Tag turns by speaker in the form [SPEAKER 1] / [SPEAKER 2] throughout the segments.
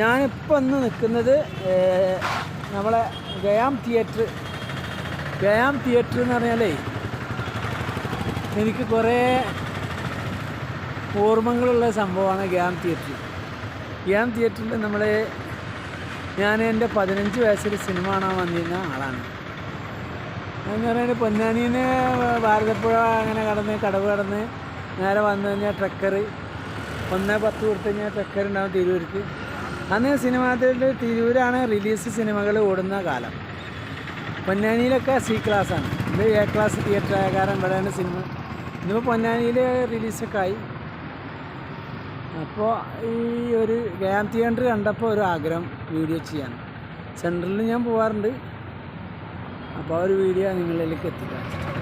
[SPEAKER 1] ഞാനിപ്പോൾ ഇന്ന് നിൽക്കുന്നത് നമ്മളെ ഗയാം തിയേറ്റർ ഗയാം തിയേറ്റർ എന്ന് പറഞ്ഞാലേ എനിക്ക് കുറേ ഓർമ്മകളുള്ള സംഭവമാണ് ഗ്യാം തിയേറ്റർ. ഗ്യാം തിയേറ്ററിൽ നമ്മൾ ഞാൻ എന്റെ പതിനഞ്ച് വയസ്സിൽ സിനിമ കാണാൻ വന്നിരുന്ന ആളാണ്. എന്ന് പറയുന്നത് പൊന്നാനീന്ന് ഭാരതപ്പുഴ അങ്ങനെ കടന്ന് കടവ് കടന്ന് നേരെ വന്നു കഴിഞ്ഞാൽ ട്രക്കർ ഒന്ന് പത്ത് കൊടുത്തു കഴിഞ്ഞാൽ ട്രക്കർ ഉണ്ടാവും അന്ന് സിനിമാ തിയേറ്ററിൽ തിരൂരാണ് റിലീസ് സിനിമകൾ ഓടുന്ന കാലം. പൊന്നാനിയിലൊക്കെ സി ക്ലാസ്സാണ് ഇത് എ ക്ലാസ് തിയേറ്റർ കാരണം ഇവിടെയാണ് സിനിമ ഇന്നിപ്പോൾ പൊന്നാനിയിൽ റിലീസൊക്കെ ആയി. അപ്പോൾ ഈ ഒരു ഗ്യാം തിയേറ്റർ കണ്ടപ്പോൾ ഒരു ആഗ്രഹം വീഡിയോ ചെയ്യാൻ. സെൻട്രലിൽ ഞാൻ പോകാറുണ്ട് അപ്പോൾ ആ ഒരു വീഡിയോ നിങ്ങളിലേക്ക് എത്തിക്കാം.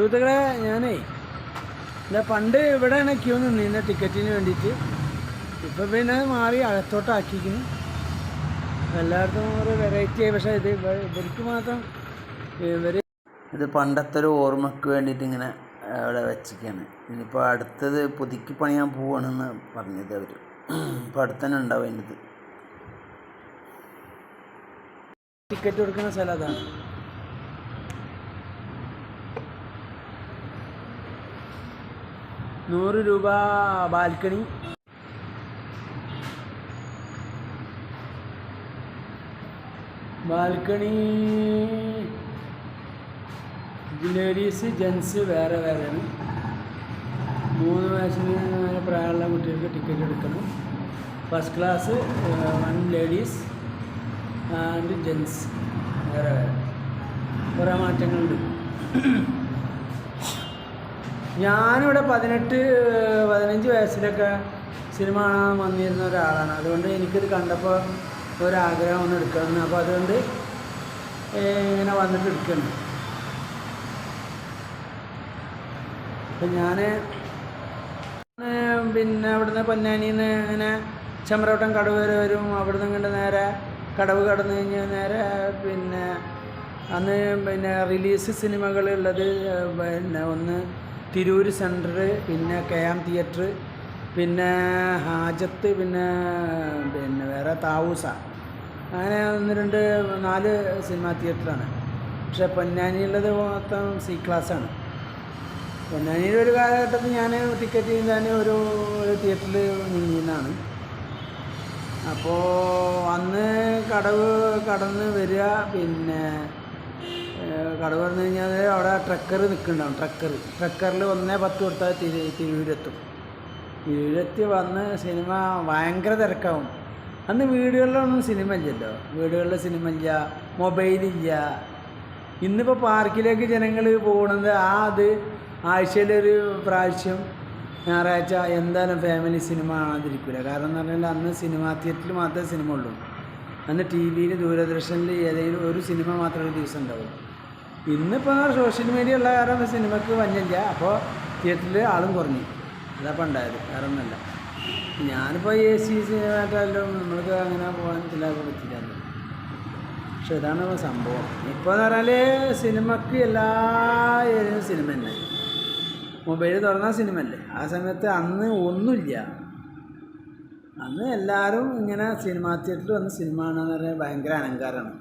[SPEAKER 1] സുഹൃത്തുക്കളെ ഞാനേ എന്താ പണ്ട് ഇവിടെയാണ് ക്യൂ നിന്നിരുന്ന ടിക്കറ്റിന് വേണ്ടിയിട്ട്. ഇപ്പം പിന്നെ മാറി അകത്തോട്ടാക്കിക്കുന്നു എല്ലായിടത്തും ഒരു വെറൈറ്റി ആയി. പക്ഷേ ഇത് ഇവ- ഇവർക്ക് മാത്രം ഇവർ
[SPEAKER 2] ഇത് പണ്ടത്തെ ഒരു ഓർമ്മയ്ക്ക് വേണ്ടിയിട്ട് ഇങ്ങനെ അവിടെ വെച്ചിരിക്കുകയാണ്. ഇനിയിപ്പോൾ അടുത്തത് പുതുക്കി പണിയാൻ പോവാണെന്ന് പറഞ്ഞത് അവർ ഇപ്പോൾ അടുത്തന്നെ ഉണ്ടാവും അതിന്റെ
[SPEAKER 1] ടിക്കറ്റ് കൊടുക്കുന്ന സ്ഥലം അതാണ്. നൂറ് രൂപ ബാൽക്കണി. ബാൽക്കണി. ലേഡീസ് ജെൻസ് വേറെ വേറെയാണ്. മൂന്ന് വയസ്സിന് പ്രായമുള്ള കുട്ടികൾക്ക് ടിക്കറ്റ് എടുക്കണം. First class one ladies and gents വേറെ വേറെ. കുറേ മാറ്റങ്ങളുണ്ട്. ഞാനിവിടെ പതിനെട്ട് പതിനഞ്ച് വയസ്സിലൊക്കെ സിനിമ കാണാൻ വന്നിരുന്ന ഒരാളാണ്. അതുകൊണ്ട് എനിക്കിത് കണ്ടപ്പോൾ ഒരാഗ്രഹം ഒന്ന് എടുക്കണം. അപ്പോൾ അതുകൊണ്ട് ഇങ്ങനെ വന്നിട്ട് എടുക്കുന്നു. അപ്പം ഞാൻ പിന്നെ അവിടുന്ന് പൊന്നാനിയിൽ നിന്ന് ഇങ്ങനെ ചെമ്പ്രവട്ടം കടവ് വരെ. വരും അവിടുന്ന് ഇങ്ങോട്ട് നേരെ കടവ് കടന്നു കഴിഞ്ഞ് നേരെ പിന്നെ അന്ന് പിന്നെ റിലീസ് സിനിമകളുള്ളത് പിന്നെ ഒന്ന് തിരൂർ സെന്റർ പിന്നെ കെ എം തിയേറ്റർ പിന്നെ ഹാജത്ത് പിന്നെ പിന്നെ വേറെ താവൂസ. അങ്ങനെ ഒന്ന് രണ്ട് നാല് സിനിമാ തിയേറ്ററാണ് പക്ഷെ പൊന്നാനിയുള്ളത് മൊത്തം സി ക്ലാസ്സാണ് പൊന്നാനിയിൽ ഒരു കാലഘട്ടത്തിൽ ഞാൻ ടിക്കറ്റ് ചെയ്യുന്ന ഒരു ഒരു തിയേറ്ററിൽ നിന്നാണ് അപ്പോൾ അന്ന് കടവ് കടന്ന് വരിക പിന്നെ കടവ് പറഞ്ഞു കഴിഞ്ഞാൽ അവിടെ ട്രക്കർ നിൽക്കുന്നുണ്ടാവും ട്രക്കർ ട്രക്കറിൽ ഒന്നേ പത്ത് കൊടുത്താൽ തിരു തിരൂരെത്തും തിരൂരെത്തി വന്ന് സിനിമ ഭയങ്കര തിരക്കാവും. അന്ന് വീടുകളിലൊന്നും സിനിമ ഇല്ലല്ലോ. വീടുകളിൽ സിനിമ ഇല്ല മൊബൈലില്ല ഇന്നിപ്പോൾ പാർക്കിലേക്ക് ജനങ്ങൾ പോകുന്നത് ആ അത് ആഴ്ചയിലൊരു പ്രാവശ്യം ഞായറാഴ്ച എന്തായാലും ഫാമിലി സിനിമ കാണാതിരിക്കില്ല കാരണം എന്ന് പറഞ്ഞാൽ അന്ന് സിനിമ തിയേറ്ററിൽ മാത്രമേ സിനിമ ഉള്ളൂ. അന്ന് ടി വിയിൽ ദൂരദർശനിൽ ഏതെങ്കിലും ഒരു സിനിമ മാത്രമേ ദിവസം ഉണ്ടാവും ഇന്നിപ്പോൾ സോഷ്യൽ മീഡിയ ഉള്ള കാരണം സിനിമക്ക് വന്നില്ല. അപ്പോൾ തിയേറ്ററിൽ ആളും കുറഞ്ഞു. അതാ പണ്ടായത് വേറെ ഒന്നുമല്ല. ഞാനിപ്പോൾ എ സി സിനിമയായിട്ടല്ലോ നമ്മൾക്ക് അങ്ങനെ പോകാൻ ചില പറ്റില്ല പക്ഷെ ഇതാണ് സംഭവം. ഇപ്പോൾ എന്ന് പറഞ്ഞാൽ സിനിമക്ക് എല്ലാ സിനിമ തന്നെ. മൊബൈൽ തുറന്നാൽ സിനിമ അല്ലേ ആ സമയത്ത് അന്ന് ഒന്നുമില്ല. അന്ന് എല്ലാവരും ഇങ്ങനെ സിനിമാ തിയേറ്ററിൽ വന്ന് സിനിമ കാണാൻ പറഞ്ഞാൽ ഭയങ്കര അലങ്കാരമാണ്.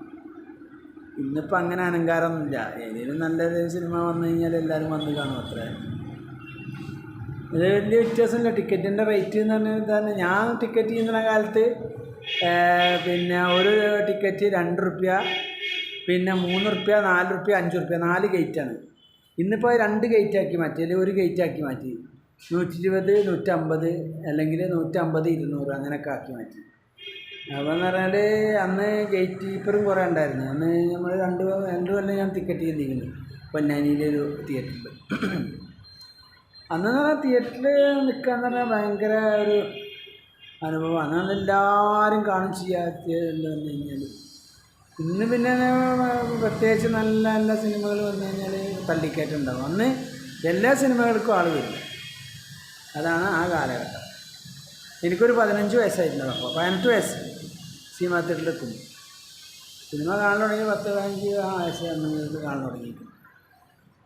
[SPEAKER 1] ഇന്നിപ്പോൾ അങ്ങനെ അലങ്കാരമൊന്നുമില്ല. ഏതെങ്കിലും നല്ലൊരു സിനിമ വന്നു കഴിഞ്ഞാൽ എല്ലാവരും വന്ന് കാണും അത്രേ. ഇത് വലിയ വ്യത്യാസമില്ല. ടിക്കറ്റിന്റെ റേറ്റ് എന്ന് പറഞ്ഞാൽ തന്നെ ഞാൻ ടിക്കറ്റ് ചെയ്യുന്ന കാലത്ത് പിന്നെ ഒരു ടിക്കറ്റ് രണ്ട് റുപ്യ പിന്നെ മൂന്ന് റുപ്യ നാല് റുപ്യ അഞ്ച് റുപ്യ നാല് ഗേറ്റാണ് ഇന്നിപ്പോൾ രണ്ട് ഗേറ്റ് ആക്കി മാറ്റി. അല്ലെങ്കിൽ ഒരു ഗേറ്റ് ആക്കി മാറ്റി. നൂറ്റി ഇരുപത് നൂറ്റമ്പത് അല്ലെങ്കിൽ നൂറ്റമ്പത് ഇരുന്നൂറ് അങ്ങനെയൊക്കെ ആക്കി മാറ്റി. എന്ന് പറഞ്ഞാൽ അന്ന് ഗേറ്റ് കീപ്പറും കുറേ ഉണ്ടായിരുന്നു. അന്ന് നമ്മൾ രണ്ട് രണ്ട് കൊല്ലം ഞാൻ ടിക്കറ്റ് ചെയ്തിരിക്കുന്നു. പൊന്നാനിയിലെ ഒരു തിയേറ്ററിൽ അന്നെന്ന് പറഞ്ഞാൽ തിയേറ്ററിൽ നിൽക്കാന്ന് പറഞ്ഞാൽ ഭയങ്കര ഒരു അനുഭവം അന്ന് എല്ലാവരും കാണും ചെയ്യാത്ത എന്ന് പറഞ്ഞു കഴിഞ്ഞാൽ ഇന്ന് പിന്നെ പ്രത്യേകിച്ച് നല്ല നല്ല സിനിമകൾ വന്നു കഴിഞ്ഞാൽ തള്ളിക്കയറ്റുണ്ടാവും അന്ന് എല്ലാ സിനിമകൾക്കും ആൾ വരും. അതാണ് ആ കാലഘട്ടം. എനിക്കൊരു പതിനഞ്ച് വയസ്സായിട്ടുണ്ടാവും അപ്പോൾ പതിനെട്ട് വയസ്സ്. സിനിമ തിയേറ്ററിലെത്തും സിനിമ കാണാൻ തുടങ്ങി പത്ത് പതിനഞ്ച് ആഴ്ച അന്ന് കാണാൻ തുടങ്ങിയിട്ട്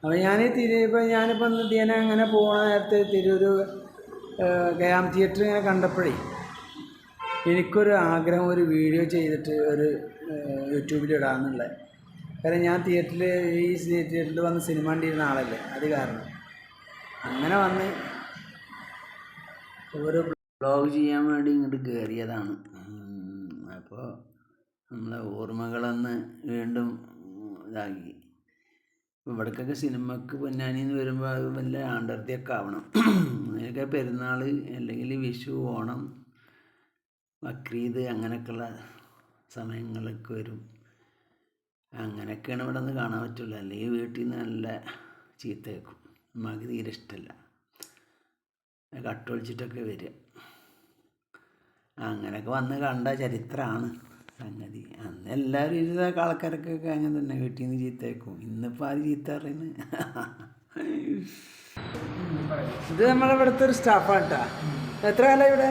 [SPEAKER 1] അപ്പോൾ ഞാൻ തിരി ഇപ്പം ഞാനിപ്പോൾ ദിന അങ്ങനെ പോകുന്ന നേരത്തെ തിരൂർ ഗയാം തിയേറ്റർ ഇങ്ങനെ കണ്ടപ്പോഴേ എനിക്കൊരു ആഗ്രഹം ഒരു വീഡിയോ ചെയ്തിട്ട് ഒരു യൂട്യൂബിൽ ഇടാമെന്നുള്ള കാരണം ഞാൻ തിയേറ്ററിൽ ഈ തിയേറ്ററിൽ വന്ന് സിനിമ കണ്ടിരുന്ന ആളല്ലേ അത് കാരണം. അങ്ങനെ വന്ന്
[SPEAKER 2] ഒരു ബ്ലോഗ് ചെയ്യാൻ വേണ്ടി ഇങ്ങോട്ട് കയറിയതാണ് അപ്പോൾ നമ്മളെ ഓർമ്മകളെന്ന് വീണ്ടും ഇതാക്കി. ഇവിടേക്കൊക്കെ സിനിമക്ക് പൊന്നാനിന്ന് വരുമ്പോൾ അത് വല്ല ആണ്ടർത്തിയൊക്കെ ആവണം. അങ്ങനെയൊക്കെ പെരുന്നാൾ അല്ലെങ്കിൽ വിഷു ഓണം ബക്രീദ് അങ്ങനെയൊക്കെയുള്ള സമയങ്ങളൊക്കെ വരും. അങ്ങനെയൊക്കെയാണ് ഇവിടെ നിന്ന് കാണാൻ പറ്റുള്ളൂ. അല്ലെങ്കിൽ വീട്ടിൽ നിന്ന് നല്ല ചീത്ത കേൾക്കും നമുക്ക് തീരെ ഇഷ്ടമല്ല കട്ടൊളിച്ചിട്ടൊക്കെ വരിക. അങ്ങനെയൊക്കെ വന്ന് കണ്ട ചരിത്രമാണ് സംഗതി. അന്ന് എല്ലാവരും ഇരുന്ന ആൾക്കാർക്കൊക്കെ അങ്ങനെ തന്നെ വീട്ടിൽ നിന്ന് ചീത്തേക്കും ഇന്നിപ്പോൾ ആര് ചീത്ത പറയുന്നത്
[SPEAKER 1] ഇത് നമ്മുടെ ഇവിടുത്തെ ഒരു സ്റ്റാഫാണ് കേട്ടോ എത്ര കാലം ഇവിടെ?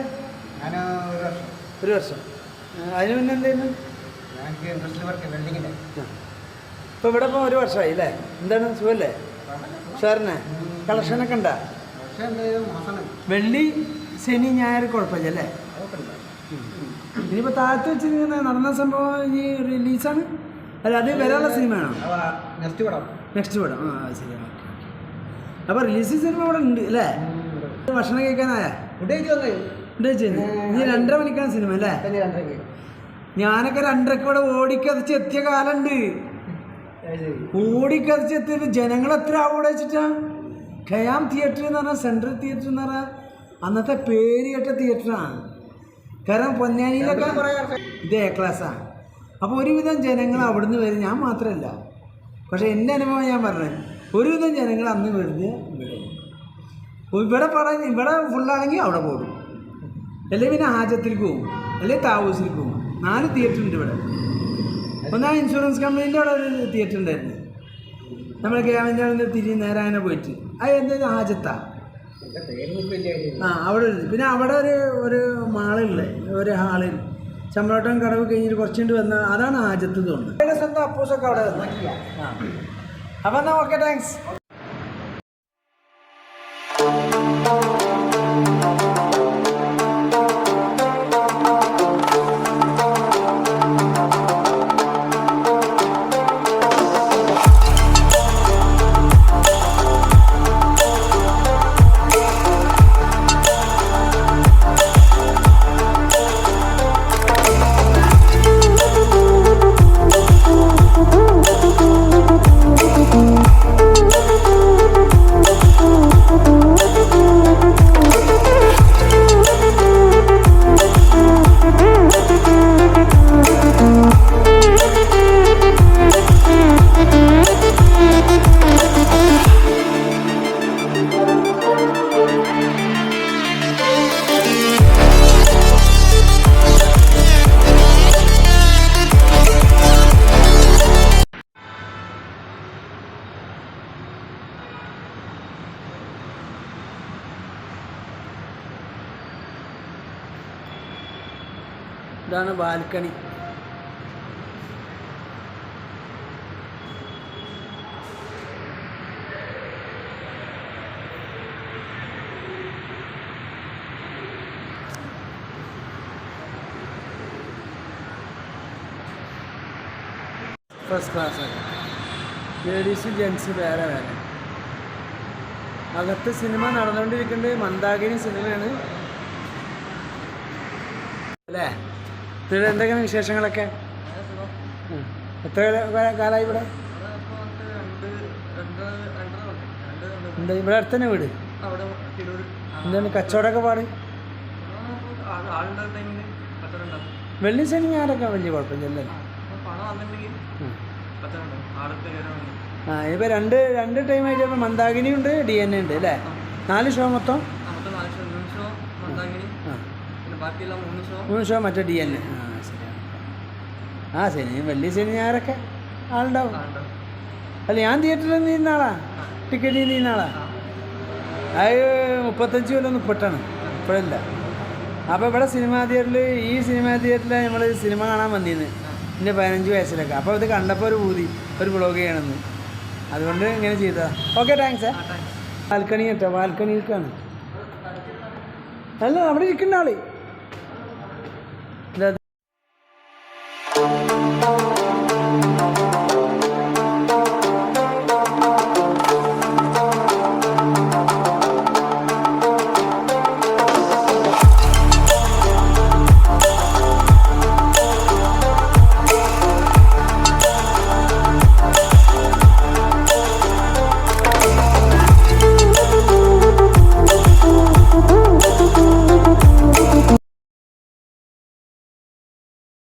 [SPEAKER 3] ഒരു വർഷം.
[SPEAKER 1] അതിന് മുന്നേ എന്തായിരുന്നു? ഇപ്പോൾ ഇവിടെ ഇപ്പോൾ ഒരു വർഷമായി അല്ലേ എന്താണ് സുഖമല്ലേ സാറിന് കളക്ഷനൊക്കെ ഉണ്ടാ? വെള്ളി ശനി ഞായർ കുഴപ്പമില്ല അല്ലേ? ഇനിയിപ്പോൾ താഴത്ത് വെച്ചിരിക്കുന്ന നടന്ന സംഭവം ഈ റിലീസാണ്? അല്ല അത് വരാനുള്ള സിനിമയാണോ?
[SPEAKER 3] നെക്സ്റ്റ് പടം.
[SPEAKER 1] നെക്സ്റ്റ് പടം. ആ ശരി. അപ്പൊ അപ്പോൾ റിലീസ് സിനിമ ഇവിടെ ഉണ്ട് അല്ലേ? ഭക്ഷണം കഴിക്കാനായ? നീ രണ്ടര മണിക്കാണ് സിനിമ അല്ലേ? ഞാനൊക്കെ രണ്ടരക്ക് ഇവിടെ ഓടിക്കതിച്ച് എത്തിയ കാലുണ്ട് ഓടിക്കതിച്ച് എത്തിയത് ജനങ്ങൾ എത്ര അവിടെ വെച്ചിട്ടാ? ഖയാം തിയേറ്റർ എന്ന് പറഞ്ഞാൽ സെൻട്രൽ തിയേറ്റർ എന്ന് പറഞ്ഞാൽ അന്നത്തെ പേര് കേട്ട തിയേറ്ററാണ്. കാരണം പൊന്നാനിയിലൊക്കെ ഇത് എ ക്ലാസ്സാണ് അപ്പോൾ ഒരുവിധം ജനങ്ങൾ അവിടുന്ന് വരും ഞാൻ മാത്രമല്ല. പക്ഷേ എന്റെ അനുഭവം ഞാൻ പറഞ്ഞത് ഒരുവിധം ജനങ്ങൾ അന്ന് വെറുതെ ഇവിടെ. ഇവിടെ പറഞ്ഞ് ഇവിടെ ഫുള്ളാണെങ്കിൽ അവിടെ പോകും. അല്ലെങ്കിൽ പിന്നെ ആജത്തിലേക്ക് പോകും അല്ലെങ്കിൽ താവൂസിലേക്ക് പോകും. നാല് തിയേറ്റർ ഉണ്ട് ഇവിടെ. ഒന്നാ ഇൻഷുറൻസ് കമ്പനീന്റെ അവിടെ ഒരു തിയേറ്റർ ഉണ്ടായിരുന്നു. നമ്മൾ ഗവൺമെന്റ് തിരി നേരെ അങ്ങനെ പോയിട്ട്. അത് എന്തായാലും ആജത്താ
[SPEAKER 3] എന്റെ പേര് നിൽക്കില്ല കാര്യം
[SPEAKER 1] ആ അവിടെ ഉണ്ട് പിന്നെ അവിടെ ഒരു ഒരു മാളില്ലേ? ഒരു ഹാളിൽ. ചമ്പളോട്ടം കടവ് കഴിഞ്ഞിട്ട് കുറച്ചുകൊണ്ട് വന്ന അതാണ് ആദ്യത്തെ തോന്നുന്നത് സ്വന്തം അപ്പൂസൊക്കെ അവിടെ വന്നു ആ. അപ്പം എന്നാൽ ഓക്കെ താങ്ക്സ് ഇതാണ് balcony. First class ladies gents വേറെ വേറെ. അകത്ത് സിനിമ നടന്നുകൊണ്ടിരിക്കുന്നത് മന്ദാകിനി സിനിമയാണ് അല്ലേ ഇതിൽ എന്തൊക്കെയാണ് വിശേഷങ്ങളൊക്കെ. എത്ര കാല- കാലമായി ഇവിടെ? എന്താ ഇവിടെ അടുത്ത് തന്നെ വീട്? എന്താണ് കച്ചവടമൊക്കെ പാട്? വെള്ളി ശനി ഞായറൊക്കെ വലിയ കുഴപ്പമില്ലല്ലേ? ഉം. ആ ഇപ്പം രണ്ട് രണ്ട് ടൈം ആയിട്ട് ഇപ്പോൾ മന്ദാകിനി ഉണ്ട് ഡി എൻ എ ഉണ്ട് അല്ലേ? നാല് ഷോ മൊത്തം?
[SPEAKER 4] മൂന്ന് ഷോ?
[SPEAKER 1] മറ്റേ ഡി എൻ ആ ശരിയാണ് ആ ശനി വെള്ളി ശനി ഞായറൊക്കെ ആളുണ്ടാവും. അല്ല ഞാൻ തിയേറ്ററിൽ നീന്ന ആളാ. ടിക്കറ്റ് നീന്ന ആളാ. അത് മുപ്പത്തഞ്ച് കൊല്ലം മുപ്പട്ടാണ് ഇപ്പോഴല്ല. അപ്പോൾ ഇവിടെ സിനിമാ തിയേറ്ററിൽ ഈ സിനിമാ തിയേറ്ററിൽ നമ്മൾ സിനിമ കാണാൻ വന്നിരുന്നു എന്റെ പതിനഞ്ച് വയസ്സിലൊക്കെ. അപ്പോൾ ഇത് കണ്ടപ്പോൾ ഒരു പൂതി ഒരു ബ്ലോഗ് ചെയ്യണമെന്ന്. അതുകൊണ്ട് ഇങ്ങനെ ചെയ്തതാ. ഓക്കെ താങ്ക്സ് ബാൽക്കണി കേട്ടോ ബാൽക്കണിയിലേക്കാണ് അല്ല അവിടെ ഇരിക്കുന്ന ആൾ.